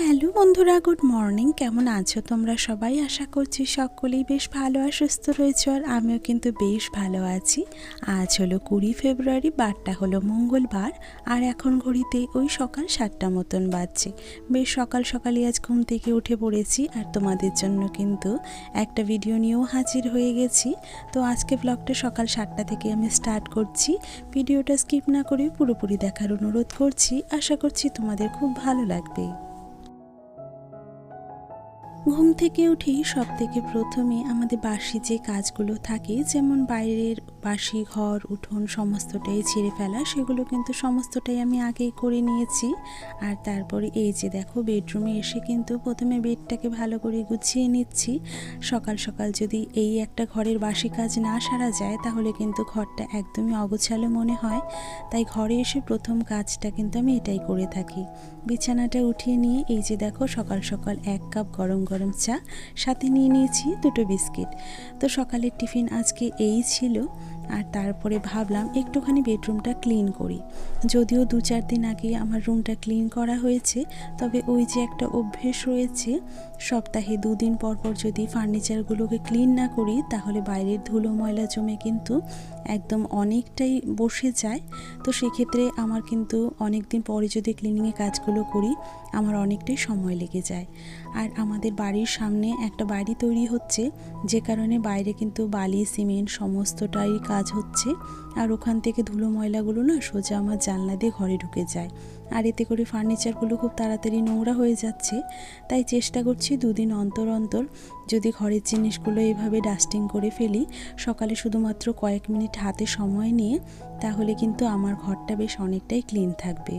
Hello বন্ধুরা, good morning. কেমন আছো তোমরা সবাই? আশা করছি সকলেই বেশ ভালো আর সুস্থ রয়েছো আর আমিও কিন্তু বেশ ভালো আছি। আজ হলো কুড়ি ফেব্রুয়ারি, বারটা হলো মঙ্গলবার আর এখন ঘড়িতে ওই সকাল সাতটা মতন বাজছে। বেশ সকাল সকালই আজ ঘুম থেকে উঠে পড়েছি আর তোমাদের জন্য কিন্তু একটা ভিডিও নিয়েও হাজির হয়ে গেছি। তো আজকে ব্লগটা সকাল সাতটা থেকে আমি স্টার্ট করছি। ভিডিওটা স্কিপ না করে পুরোপুরি দেখার অনুরোধ করছি। আশা করছি তোমাদের খুব ভালো লাগবে। ঘুম থেকে উঠেই সব থেকে প্রথমে আমাদের বাসি যে কাজগুলো থাকে, যেমন বাইরের বাসি, ঘর, উঠোন সমস্তটাই ছেড়ে ফেলা, সেগুলো কিন্তু সমস্তটাই আমি আগেই করে নিয়েছি। আর তারপরে এই যে দেখো, বেডরুমে এসে কিন্তু প্রথমে বেডটাকে ভালো করে গুছিয়ে নিচ্ছি। সকাল সকাল যদি এই একটা ঘরের বাসি কাজ না সারা যায়, তাহলে কিন্তু ঘরটা একদমই অগোছালো মনে হয়। তাই ঘরে এসে প্রথম কাজটা কিন্তু আমি এটাই করে থাকি। বিছানাটা উঠিয়ে নিয়ে এই যে দেখো, সকাল সকাল এক কাপ গরম গরম চা সাথে নিয়ে নিয়েছি দুটো বিস্কিট। তো সকালের টিফিন আজকে এই ছিল। আর তারপরে ভাবলাম একটুখানি বেডরুমটা ক্লিন করি। যদিও দু চার দিন আগে আমার রুমটা ক্লিন করা হয়েছে, তবে ওই যে একটা অভ্যেস রয়েছে, সপ্তাহে দুদিন পর পর যদি ফার্নিচারগুলোকে ক্লিন না করি, তাহলে বাইরের ধুলো ময়লা জমে কিন্তু একদম অনেকটাই বসে যায়। তো সেক্ষেত্রে আমার কিন্তু অনেক দিন পরে যদি ক্লিনিংয়ে কাজগুলো করি আমার অনেকটাই সময় লেগে যায়। আর আমাদের বাড়ির সামনে একটা বাড়ি তৈরি হচ্ছে, যে কারণে বাইরে কিন্তু বালি, সিমেন্ট সমস্তটাই কাজ হচ্ছে। আর ওখান থেকে ধুলো ময়লাগুলো না সোজা আমার জানলা দিয়ে ঘরে ঢুকে যায়। আর এতে করে ফার্নিচারগুলো খুব তাড়াতাড়ি নোংরা হয়ে যাচ্ছে। তাই চেষ্টা করছি দুদিন অন্তর অন্তর যদি ঘরের জিনিসগুলো এভাবে ডাস্টিং করে ফেলি, সকালে শুধুমাত্র কয়েক মিনিট হাতে সময় নিয়ে, তাহলে কিন্তু আমার ঘরটা বেশ অনেকটাই ক্লিন থাকবে।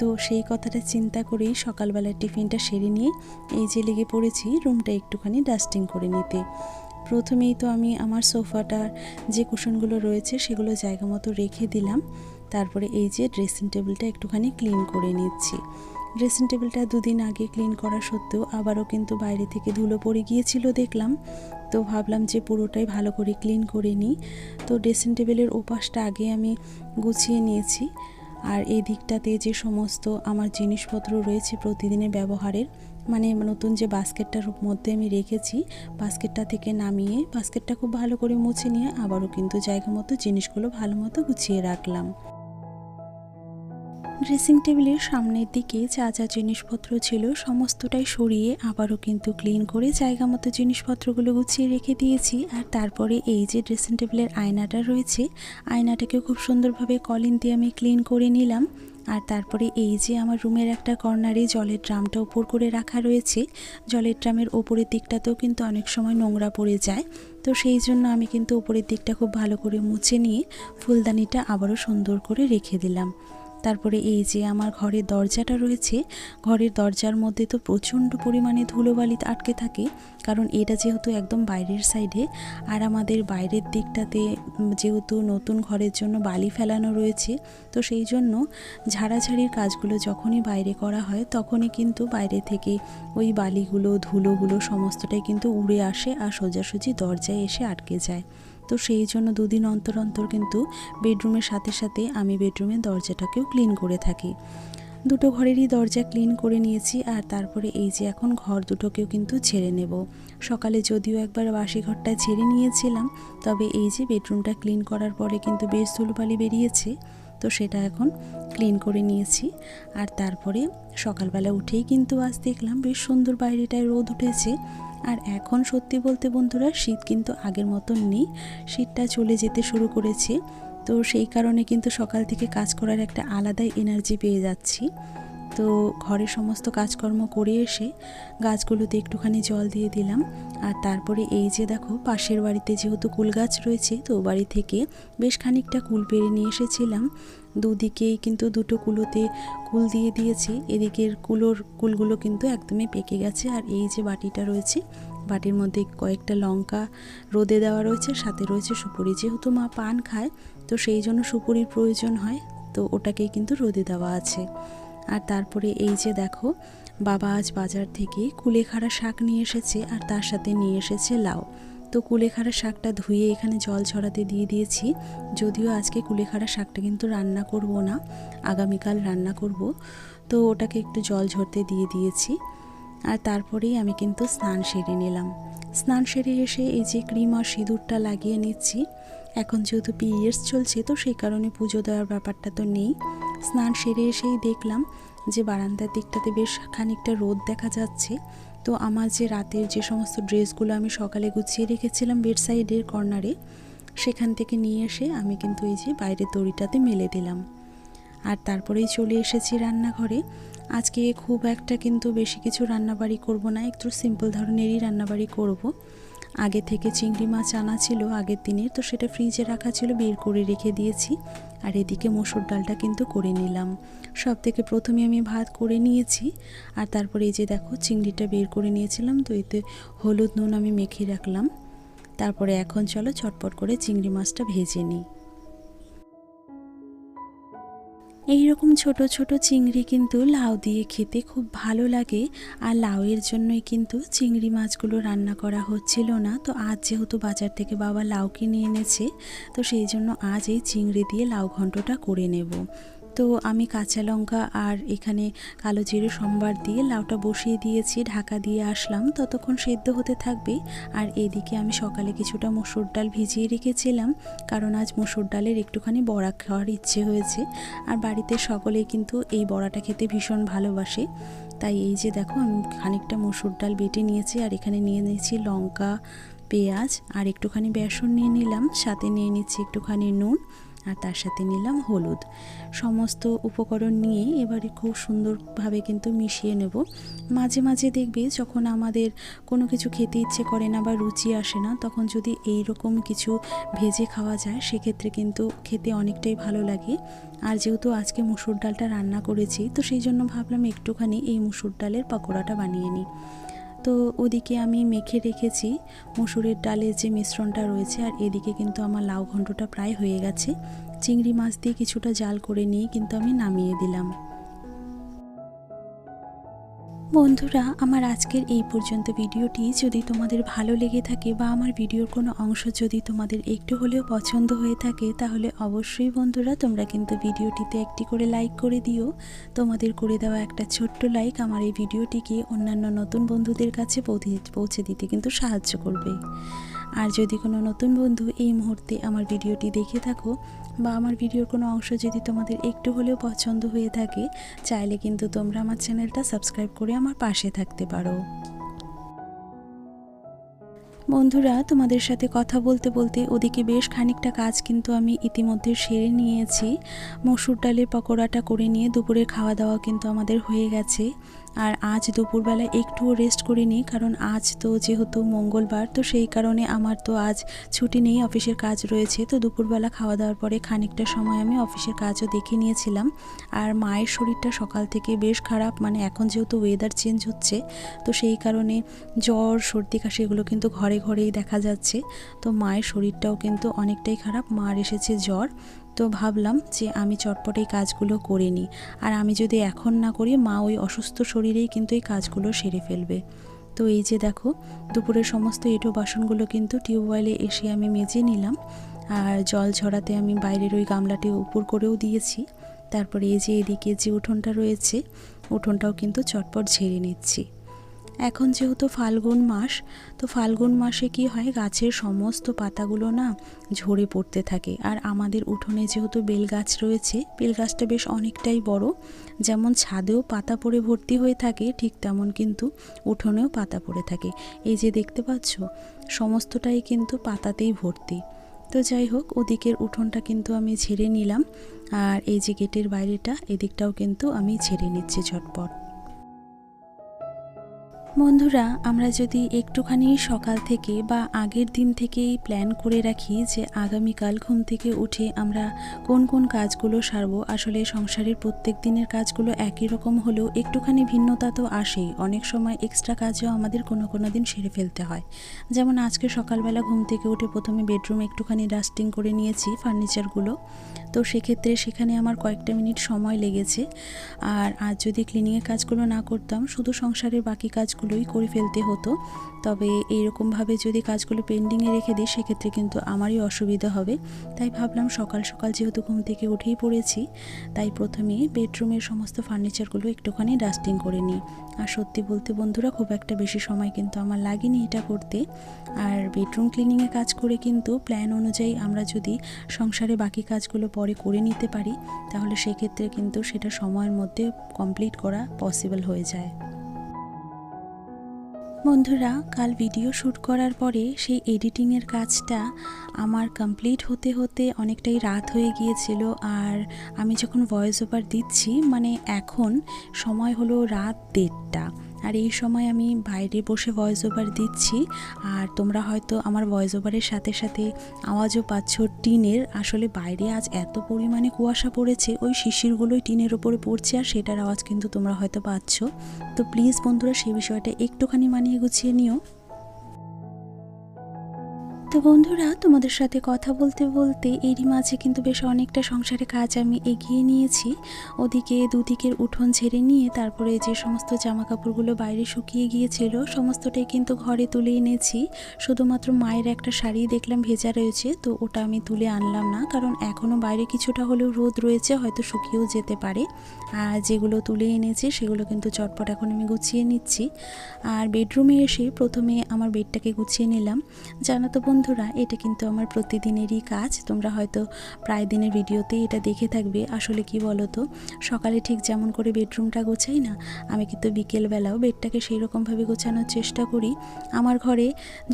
তো সেই কথাটা চিন্তা করেই সকালবেলার টিফিনটা সেরে নিয়ে এই যে লেগে পড়েছি রুমটা একটুখানি ডাস্টিং করে নিতে। প্রথমেই তো আমি আমার সোফাটার যে কুশনগুলো রয়েছে সেগুলো জায়গা মতো রেখে দিলাম। তারপরে এই যে ড্রেসিং টেবিলটা একটুখানি ক্লিন করে নিচ্ছি। ড্রেসিং টেবিলটা দুদিন আগে ক্লিন করা সত্ত্বেও আবারও কিন্তু বাইরে থেকে ধুলো পড়ে গিয়েছিল দেখলাম। তো ভাবলাম যে পুরোটাই ভালো করে ক্লিন করে নিই। তো ড্রেসিং টেবিলের ওপাশটা আগে আমি গুছিয়ে নিয়েছি। আর এই দিকটাতে যে সমস্ত আমার জিনিসপত্র রয়েছে প্রতিদিনের ব্যবহারের মানে নতুন যে বাস্কেটটার মধ্যে আমি রেখেছি, বাস্কেটটা থেকে নামিয়ে বাস্কেটটা খুব ভালো করে মুছে নিয়ে আবারও কিন্তু জায়গা মতো জিনিসগুলো ভালো মতো গুছিয়ে রাখলাম। ড্রেসিং টেবিলের সামনের দিকে যা যা জিনিসপত্র ছিল সমস্তটাই সরিয়ে আবারও কিন্তু ক্লিন করে জায়গা মতো জিনিসপত্রগুলো গুছিয়ে রেখে দিয়েছি। আর তারপরে এই যে ড্রেসিং টেবিলের আয়নাটা রয়েছে, আয়নাটাকে খুব সুন্দরভাবে কলিন দিয়ে আমি ক্লিন করে নিলাম। আর তারপরে এই যে আমার রুমের একটা কর্নারে জলের ড্রামটা উপর করে রাখা রয়েছে, জলের ড্রামের ওপরের দিকটাতেও কিন্তু অনেক সময় নোংরা পড়ে যায়। তো সেই জন্য আমি কিন্তু উপরের দিকটা খুব ভালো করে মুছে নিয়ে ফুলদানিটা আবারও সুন্দর করে রেখে দিলাম। তারপরে এই যে আমার ঘরের দরজাটা রয়েছে, ঘরের দরজার মধ্যে তো প্রচণ্ড পরিমাণে ধুলোবালি আটকে থাকে, কারণ এটা যেহেতু একদম বাইরের সাইডে, আর আমাদের বাইরের দিকটাতে যেহেতু নতুন ঘরের জন্য বালি ফেলানো রয়েছে, তো সেই জন্য ঝাড়াঝাড়ির কাজগুলো যখনই বাইরে করা হয়, তখনই কিন্তু বাইরে থেকে ওই বালিগুলো, ধুলোগুলো সমস্তটাই কিন্তু উড়ে আসে আর সোজাসুজি দরজায় এসে আটকে যায়। তো সেই জন্য দুদিন অন্তর অন্তর কিন্তু বেডরুমের সাথে সাথে আমি বেডরুমের দরজাটাকেও ক্লিন করে থাকি। দুটো ঘরেরই দরজা ক্লিন করে নিয়েছি আর তারপরে এই যে এখন ঘর দুটোকেও কিন্তু ছেড়ে নেব। সকালে যদিও একবার বাসি ঘরটা ছেড়ে নিয়েছিলাম, তবে এই যে বেডরুমটা ক্লিন করার পরে কিন্তু বেশ ধুলোবালি বেরিয়েছে, তো সেটা এখন ক্লিন করে নিয়েছি। আর তারপরে সকালবেলা উঠেই কিন্তু আজ দেখলাম বেশ সুন্দর বাইরেটায় রোদ উঠেছে আর এখন সত্যি বলতে বন্ধুরা, শীত কিন্তু আগের মতন নেই। শীতটা চলে যেতে শুরু করেছে। তো সেই কারণে কিন্তু সকাল থেকে কাজ করার একটা আলাদাই এনার্জি পেয়ে যাচ্ছি। তো ঘরে সমস্ত কাজকর্ম করে এসে গাছগুলোতে একটুখানি জল দিয়ে দিলাম। আর তারপরে এই যে দেখো, পাশের বাড়িতে যেহেতু কুল গাছ রয়েছে, তো বাড়ি থেকে বেশ খানিকটা কুল পেরে নিয়ে এসেছিলাম। দুদিকেই কিন্তু দুটো কুলোতে কুল দিয়ে দিয়েছি। এদিকের কুলোর কুলগুলো কিন্তু একদমই পেকে গেছে। আর এই যে বাটিটা রয়েছে, বাটির মধ্যে কয়েকটা লঙ্কা রোদে দেওয়া রয়েছে সাথে রয়েছে সুপুরি। যেহেতু মা পান খায়, তো সেই জন্য সুপুরির প্রয়োজন হয়, তো ওটাকেই কিন্তু রোদে দেওয়া আছে। আর তারপরে এই যে দেখো, বাবা আজ বাজার থেকে কুলেখাড়া শাক নিয়ে এসেছে, আর তার সাথে নিয়ে এসেছে লাউ। তো কুলেখাড়া শাকটা ধুয়ে এখানে জল ছড়াতে দিয়ে দিয়েছি। যদিও আজকে কুলেখাড়া শাকটা কিন্তু রান্না করব না, আগামীকাল রান্না করব। তো ওটাকে একটু জল ঝরতে দিয়ে দিয়েছি। আর তারপরেই আমি কিন্তু স্নান সেরে নিলাম। স্নান সেরে এসে এই যে ক্রিম আর সিঁদুরটা লাগিয়ে নিচ্ছি। এখন যেহেতু পিরিয়ডস চলছে, তো সেই কারণে পুজো দেওয়ার ব্যাপারটা তো নেই। স্নান সেরে এসেই দেখলাম যে বারান্দার দিকটাতে বেশ খানিকটা রোদ দেখা যাচ্ছে। তো আমার যে রাতের যে সমস্ত ড্রেসগুলো আমি সকালে গুছিয়ে রেখেছিলাম বেড সাইডের কর্নারে, সেখান থেকে নিয়ে এসে আমি কিন্তু এই যে বাইরের দড়িটাতে মেলে দিলাম। আর তারপরেই চলে এসেছি রান্নাঘরে। আজকে খুব একটা কিন্তু বেশি কিছু রান্নাবাড়ি করব না, একটু সিম্পল ধরনেরই রান্নাবাড়ি করব। আগে থেকে চিংড়ি মাছ আনা ছিল আগের দিনের, তো সেটা ফ্রিজে রাখা ছিল, বের করে রেখে দিয়েছি। আর এদিকে মসুর ডালটা কিন্তু করে নিলাম। সব থেকে প্রথমে আমি ভাত করে নিয়েছি, আর তারপরে এই যে দেখো চিংড়িটা বের করে নিয়েছিলাম, তো এতে হলুদ নুন আমি মেখে রাখলাম। তারপরে এখন চলো ছটপট করে চিংড়ি মাছটা ভেজে নিই। এই রকম ছোট ছোট চিংড়ি কিন্তু লাউ দিয়ে খেতে খুব ভালো লাগে। আর লাউয়ের জন্যই কিন্তু চিংড়ি মাছগুলো রান্না করা হচ্ছিল না। তো আজ যেহেতু বাজার থেকে বাবা লাউ কিনে এনেছে, তো সেই জন্য আজ এই চিংড়ি দিয়ে লাউ ঘন্টটা করে নেব। তো আমি কাঁচা লঙ্কা আর এখানে কালো জিরে সম্বার দিয়ে লাউটা বসিয়ে দিয়েছি, ঢাকা দিয়ে আসলাম। ততক্ষণ সেদ্ধ হতে থাকবে। আর এদিকে আমি সকালে কিছুটা মসুর ডাল ভিজিয়ে রেখেছিলাম, কারণ আজ মসুর ডালের একটুখানি বড়া খাওয়ার ইচ্ছে হয়েছে। আর বাড়িতে সকলেই কিন্তু এই বড়াটা খেতে ভীষণ ভালোবাসে। তাই এই যে দেখো, আমি খানিকটা মসুর ডাল বেটে নিয়েছি, আর এখানে নিয়ে নিয়েছি লঙ্কা, পেঁয়াজ, আর একটুখানি বেসন নিয়ে নিলাম। সাথে নিয়ে নিচ্ছি একটুখানি নুন। আর তার সাথে নিলাম হলুদ। সমস্ত উপকরণ নিয়ে এবারে খুব সুন্দরভাবে কিন্তু মিশিয়ে নেব। মাঝে মাঝে দেখবে যখন আমাদের কোনো কিছু খেতে ইচ্ছে করে না বা রুচি আসে না, তখন যদি এই রকম কিছু ভেজে খাওয়া যায়, সেক্ষেত্রে কিন্তু খেতে অনেকটাই ভালো লাগে। আর যেহেতু আজকে মুসুর ডালটা রান্না করেছি, তো সেই জন্য ভাবলাম একটুখানি এই মুসুর ডালের পকোড়াটা বানিয়ে নিই। তো ওদিকে আমি মেখে রেখেছি মসুরের ডালে যে মিশ্রণটা রয়েছে আর এদিকে কিন্তু আমার লাউ ঘণ্টটা প্রায় হয়ে গেছে। চিংড়ি মাছ দিয়ে কিছুটা জাল করে নিয়ে কিন্তু আমি নামিয়ে দিলাম। বন্ধুরা, আমার আজকের এই পর্যন্ত ভিডিওটি যদি তোমাদের ভালো লেগে থাকে বা আমার ভিডিওর কোনো অংশ যদি তোমাদের একটু হলেও পছন্দ হয়ে থাকে, তাহলে অবশ্যই বন্ধুরা তোমরা কিন্তু ভিডিওটিতে একটি করে লাইক করে দিও। তোমাদের করে দেওয়া একটা ছোট্ট লাইক আমার এই ভিডিওটিকে অন্যান্য নতুন বন্ধুদের কাছে পৌঁছে দিতে কিন্তু সাহায্য করবে। আর যদি কোনো নতুন বন্ধু এই মুহূর্তে আমার ভিডিওটি দেখে থাকো বা আমার ভিডিওর কোনো অংশ যদি তোমাদের একটু হলেও পছন্দ হয়ে থাকে, চাইলে কিন্তু তোমরা আমার চ্যানেলটা সাবস্ক্রাইব করে আমার পাশে থাকতে পারো। বন্ধুরা, তোমাদের সাথে কথা বলতে বলতে ওদিকে বেশ খানিকটা কাজ কিন্তু আমি ইতিমধ্যে সেরে নিয়েছি। মসুর ডালের পকোড়াটা করে নিয়ে দুপুরের খাওয়া দাওয়া কিন্তু আমাদের হয়ে গেছে। আর আজ দুপুরবেলা একটুও রেস্ট করিনি, কারণ আজ তো যেহেতু মঙ্গলবার, তো সেই কারণে আমার তো আজ ছুটি নেই, অফিসের কাজ রয়েছে। তো দুপুরবেলা খাওয়া দাওয়ার পরে খানিকটা সময় আমি অফিসের কাজও দেখে নিয়েছিলাম। আর মায়ের শরীরটা সকাল থেকে বেশ খারাপ মানে এখন যেহেতু ওয়েদার চেঞ্জ হচ্ছে, তো সেই কারণে জ্বর, সর্দি, কাশি এগুলো কিন্তু ঘরে ঘরেই দেখা যাচ্ছে। তো মায়ের শরীরটাও কিন্তু অনেকটাই খারাপ, মার এসেছে জ্বর। তো ভাবলাম যে আমি চটপট এই কাজগুলো করে নিই। আর আমি যদি এখন না করি, মা ওই অসুস্থ শরীরেই কিন্তু এই কাজগুলো সেরে ফেলবে। তো এই যে দেখো, দুপুরের সমস্ত এঁটো বাসনগুলো কিন্তু টিউবওয়েলে এসে আমি মেজে নিলাম। আর জল ঝরাতে আমি বাইরের ওই গামলাটি উপর করেও দিয়েছি। তারপরে এই যে এদিকে যে উঠোনটা রয়েছে, উঠোনটাও কিন্তু চটপট ঝেড়ে নিচ্ছি। এখন যেহেতু ফাল্গুন মাস, তো ফাল্গুন মাসে কি হয়, গাছের সমস্ত পাতাগুলো না ঝরে পড়তে থাকে। আর আমাদের উঠোনে যেহেতু বেল গাছ রয়েছে বেল গাছটা বেশ অনেকটাই বড়। যেমন ছাদেও পাতা পড়ে ভর্তি হয়ে থাকে, ঠিক তেমন কিন্তু উঠোনেও পাতা পড়ে থাকে। এই যে দেখতে পাচ্ছ, সমস্তটাই কিন্তু পাতাতেই ভর্তি। তো যাই হোক, ওদিকের উঠোনটা কিন্তু আমি ঝেড়ে নিলাম। আর এই যে গেটের বাইরেটা, এদিকটাও কিন্তু আমি ঝেড়ে নিচ্ছি ঝটপট। বন্ধুরা, আমরা যদি একটুখানি সকাল থেকে বা আগের দিন থেকেই প্ল্যান করে রাখি যে আগামীকাল ঘুম থেকে উঠে আমরা কোন কোন কাজগুলো সারবো, আসলে সংসারের প্রত্যেক দিনের কাজগুলো একই রকম হলেও একটুখানি ভিন্নতা তো আসেই। অনেক সময় এক্সট্রা কাজও আমাদের কোনো কোনো দিন সেরে ফেলতে হয়। যেমন আজকে সকালবেলা ঘুম থেকে উঠে প্রথমে বেডরুম একটুখানি ডাস্টিং করে নিয়েছি ফার্নিচারগুলো তো সেক্ষেত্রে সেখানে আমার কয়েকটা মিনিট সময় লেগেছে। আর আজ যদি ক্লিনিংয়ের কাজগুলো না করতাম, শুধু সংসারের বাকি কাজগুলো কাজগুলোই করে ফেলতে হতো। তবে এইরকমভাবে যদি কাজগুলো পেন্ডিংয়ে রেখে দিই, সেক্ষেত্রে কিন্তু আমারই অসুবিধা হবে। তাই ভাবলাম সকাল সকাল যেহেতু ঘুম থেকে উঠেই পড়েছি, তাই প্রথমে বেডরুমের সমস্ত ফার্নিচারগুলো একটুখানি ডাস্টিং করে নিই। আর সত্যি বলতে বন্ধুরা, খুব একটা বেশি সময় কিন্তু আমার লাগেনি এটা করতে। আর বেডরুম ক্লিনিংয়ে কাজ করে কিন্তু প্ল্যান অনুযায়ী আমরা যদি সংসারে বাকি কাজগুলো পরে করে নিতে পারি, তাহলে সেক্ষেত্রে কিন্তু সেটা সময়ের মধ্যে কমপ্লিট করা পসিবল হয়ে যায়। বন্ধুরা, কাল ভিডিও শ্যুট করার পরে সেই এডিটিংয়ের কাজটা আমার কমপ্লিট হতে হতে অনেকটাই রাত হয়ে গিয়েছিল আর আমি যখন ভয়েস ওভার দিচ্ছি মানে এখন সময় হলো রাত দেড়টা। আর এই সময় আমি বাইরে বসে ভয়েস ওভার দিচ্ছি। আর তোমরা হয়তো আমার ভয়েস ওভারের সাথে সাথে আওয়াজও পাচ্ছ। টিনের আসলে বাইরে আজ এত পরিমাণে কুয়াশা পড়েছে, ওই শিশিরগুলোই টিনের ওপরে পড়ছে আর সেটার আওয়াজ কিন্তু তোমরা হয়তো পাচ্ছ। তো প্লিজ বন্ধুরা সেই বিষয়টা একটুখানি মানিয়ে গুছিয়ে নিও। তো বন্ধুরা, তোমাদের সাথে কথা বলতে বলতে এরই মাঝে কিন্তু বেশ অনেকটা সংসারে কাজ আমি এগিয়ে নিয়েছি। ওদিকে দুদিকের উঠোন ছেড়ে নিয়ে তারপরে যে সমস্ত জামা কাপড়গুলো বাইরে শুকিয়ে গিয়েছিল, সমস্তটাই কিন্তু ঘরে তুলে এনেছি। শুধুমাত্র মায়ের একটা শাড়ি দেখলাম ভেজা রয়েছে, তো ওটা আমি তুলে আনলাম না, কারণ এখনও বাইরে কিছুটা হলেও রোদ রয়েছে, হয়তো শুকিয়েও যেতে পারে। আর যেগুলো তুলে এনেছি, সেগুলো কিন্তু চটপট এখন আমি গুছিয়ে নিচ্ছি। আর বেডরুমে এসে প্রথমে আমার বেডটাকে গুছিয়ে নিলাম। জানো তো বন্ধুরা, এটা কিন্তু আমার প্রতিদিনেরই কাজ। তোমরা হয়তো প্রায় দিনের ভিডিওতেই এটা দেখে থাকবে। আসলে কি বলো তো সকালে ঠিক যেমন করে বেডরুমটা গোছাই না, আমি কিন্তু বিকেলবেলাও বেডটাকে সেই রকমভাবে গোছানোর চেষ্টা করি। আমার ঘরে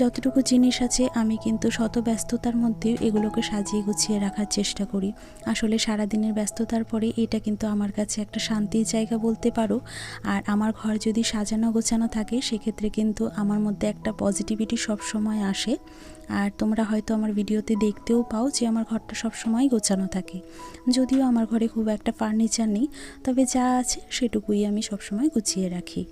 যতটুকু জিনিস আছে, আমি কিন্তু শত ব্যস্ততার মধ্যেও এগুলোকে সাজিয়ে গুছিয়ে রাখার চেষ্টা করি। আসলে সারাদিনের ব্যস্ততার পরে এটা কিন্তু আমার কাছে একটা শান্তির জায়গা বলতে পারো। আর আমার ঘর যদি সাজানো গোছানো থাকে, সেক্ষেত্রে কিন্তু আমার মধ্যে একটা পজিটিভিটি সব সময় আসে। আর তোমরা হয়তো আমার ভিডিওতে দেখতেও পাও যে আমার ঘরটা সব সময় গোছানো থাকে। যদিও আমার ঘরে খুব একটা ফার্নিচার নেই, তবে যা আছে সেটুকুই আমি সবসময় গুছিয়ে রাখি।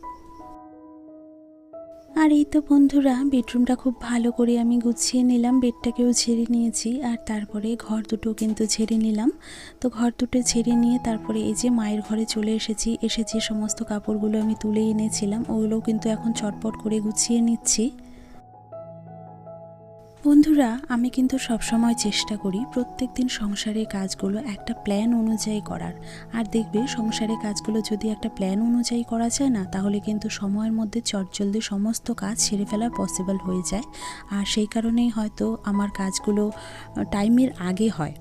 আর এই তো বন্ধুরা, বেডরুমটা খুব ভালো করে আমি গুছিয়ে নিলাম, বেডটাকেও ঝেড়ে নিয়েছি আর তারপরে ঘর দুটো কিন্তু ঝেড়ে নিলাম। তো ঘর দুটো ঝেড়ে নিয়ে তারপরে এই যে মায়ের ঘরে চলে এসেছি, এসে যে সমস্ত কাপড়গুলো আমি তুলে এনেছিলাম, ওগুলোও কিন্তু এখন চটপট করে গুছিয়ে নিচ্ছি। বন্ধুরা, আমি কিন্তু সবসময় চেষ্টা করি প্রত্যেক দিন সংসারের কাজগুলো একটা প্ল্যান অনুযায়ী করার। আর দেখবে সংসারের কাজগুলো যদি একটা প্ল্যান অনুযায়ী করা যায় না, তাহলে কিন্তু সময়ের মধ্যে চটজলদি সমস্ত কাজ সেরে ফেলা পসিবল হয়ে যায়। আর সেই কারণেই হয়তো আমার কাজগুলো টাইমের আগে হয়।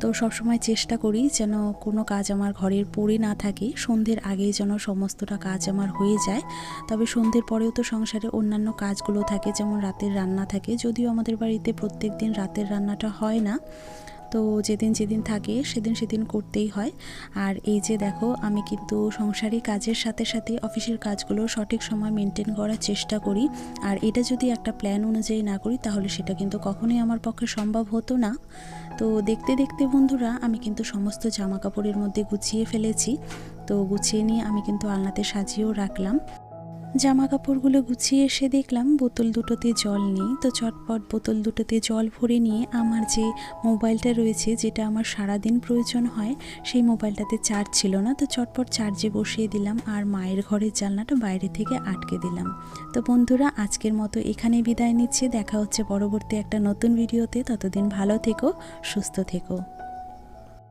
তো সবসময় চেষ্টা করি যেন কোনো কাজ আমার ঘরের পড়ে না থাকে। সন্ধ্যের আগেই যেন সমস্তটা কাজ আমার হয়ে যায়। তবে সন্ধ্যের পরেও তো সংসারে অন্যান্য কাজগুলো থাকে, যেমন রাতের রান্না থাকে। যদিও আমাদের বাড়িতে প্রত্যেক দিন রাতের রান্নাটা হয় না। তো যেদিন যেদিন থাকে সেদিন সেদিন করতেই হয়। আর এই যে দেখো, আমি কিন্তু সংসারী কাজের সাথে সাথে অফিসের কাজগুলো সঠিক সময় মেনটেন করার চেষ্টা করি। আর এটা যদি একটা প্ল্যান অনুযায়ী না করি, তাহলে সেটা কিন্তু কখনোই আমার পক্ষে সম্ভব হতো না। তো দেখতে দেখতে বন্ধুরা, আমি কিন্তু সমস্ত জামা কাপড়ের মধ্যে গুছিয়ে ফেলেছি। তো গুছিয়ে নিয়ে আমি কিন্তু আলনাতে সাজিয়েও রাখলাম। জামা কাপড়গুলো গুছিয়ে এসে দেখলাম বোতল দুটোতে জল নেই। তো চটপট বোতল দুটোতে জল ভরে নিয়ে আমার যে মোবাইলটা রয়েছে, যেটা আমার সারাদিন প্রয়োজন হয়, সেই মোবাইলটাতে চার্জ ছিল না। তো চটপট চার্জে বসিয়ে দিলাম আর মায়ের ঘরের জানলাটা বাইরে থেকে আটকে দিলাম। তো বন্ধুরা, আজকের মতো এখানে বিদায় নিচ্ছি। দেখা হচ্ছে পরবর্তী একটা নতুন ভিডিওতে। ততদিন ভালো থেকো, সুস্থ থেকো।